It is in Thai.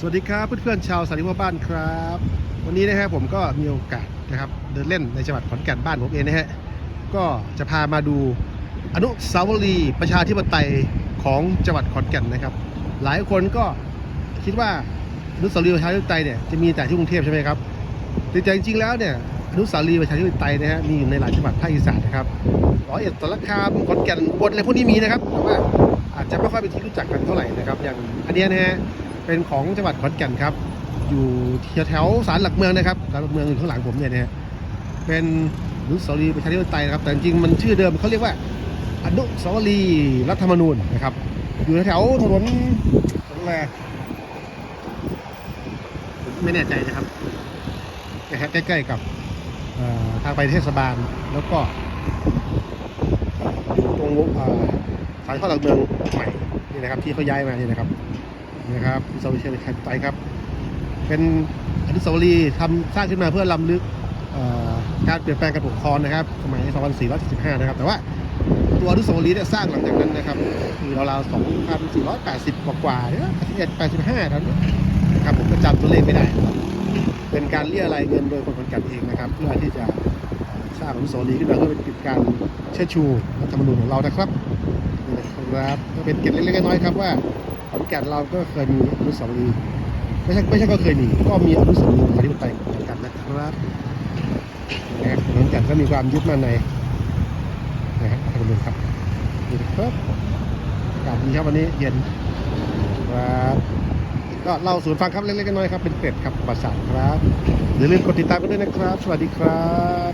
สวัสดีครับเพื่อนๆชาวสาริวบ้านครับ วันนี้นะครับผมก็มีโอกาสนะครับเดินเล่นในจังหวัดขอนแก่นบ้านผมเองนะฮะก็จะพามาดูอนุสาวรีย์ประชาธิปไตยของจังหวัดขอนแก่นนะครับ หลายคนก็คิดว่าอนุสาวรีย์ประชาธิปไตยเนี่ยจะมีแต่ที่กรุงเทพใช่ไหมครับแต่จริงๆแล้วเนี่ยอนุสาวรีย์ประชาธิปไตยนะฮะมีอยู่ในหลายจังหวัดภาคอีสานนะครับร้อยเอ็ดสารคามขอนแก่นบลอะไรพวกนี้มีนะครับแต่ว่าอาจจะไม่ค่อยเป็นที่รู้จักกันเท่าไหร่นะครับอย่างอันนี้นะฮะ เป็นของจังหวัดขอนแก่นครับ อยู่แถวๆศาลหลักเมืองนะครับศาลหลักเมืองอยู่ข้างหลังผมเนี่ยนะฮะเป็นอนุสาวรีย์ประชาธิปไตยนะครับ แต่จริงมันชื่อเดิมเขาเรียกว่าอนุสาวรีย์รัฐธรรมนูญนะครับ อยู่แถวถนนถนนอะไรไม่แน่ใจนะครับนะฮะใกล้ๆกับทางไปเทศบาลแล้วก็อยู่ตรงเอ่อศาลข้อหลักเมืองใหม่นี่นะครับ ที่เขาย้ายมานี่นะครับ นะครับอนุสาวรีย์เชัยไตรครับ เป็นอนุสาวรีย์ทำสร้างขึ้นมาเพื่อล้ำลึกการเปลี่ยนแปลงการปกครองนะครับ สมัย 2475 นะครับ แต่ว่าตัวอนุสาวรีย์เนี่ยสร้างหลังจากนั้นนะครับคือราวๆ2480 กว่ากว่าๆเนี่ย81 85นั้นนะครับผมก็จำตัวเลขไม่ได้ เป็นการเรียรายเงินโดยคนขอนก่นเองนะครับ เพื่อที่จะสร้างอนุสาวรีย์ขึ้นมาเพื่อเป็นการเชิดชูรัฐธรรมนูญของเรานะครับนะครับก็เป็นเกร็ดเล็กๆน้อยๆครับว่า แก่นเราก็เคยมีอนุสาวรีย์ไม่ใช่ไม่ใช่ก็เคยมีก็มีอนุสาวรีย์ประชาธิปไตยเหมือนกันนะครับนะครับขอนแก่นก็มีความยึดมั่นในนะฮะท่านผู้ชมครับนี่นครับอากาศดีครับวันนี้เย็นครับก็เล่าสู่ฟังครับเล็กๆน้อยๆครับเป็นเกร็ดครับประวัติศาสตร์ครับอย่าลืมกดติดตามกันด้วยนะครับ สวัสดีครับ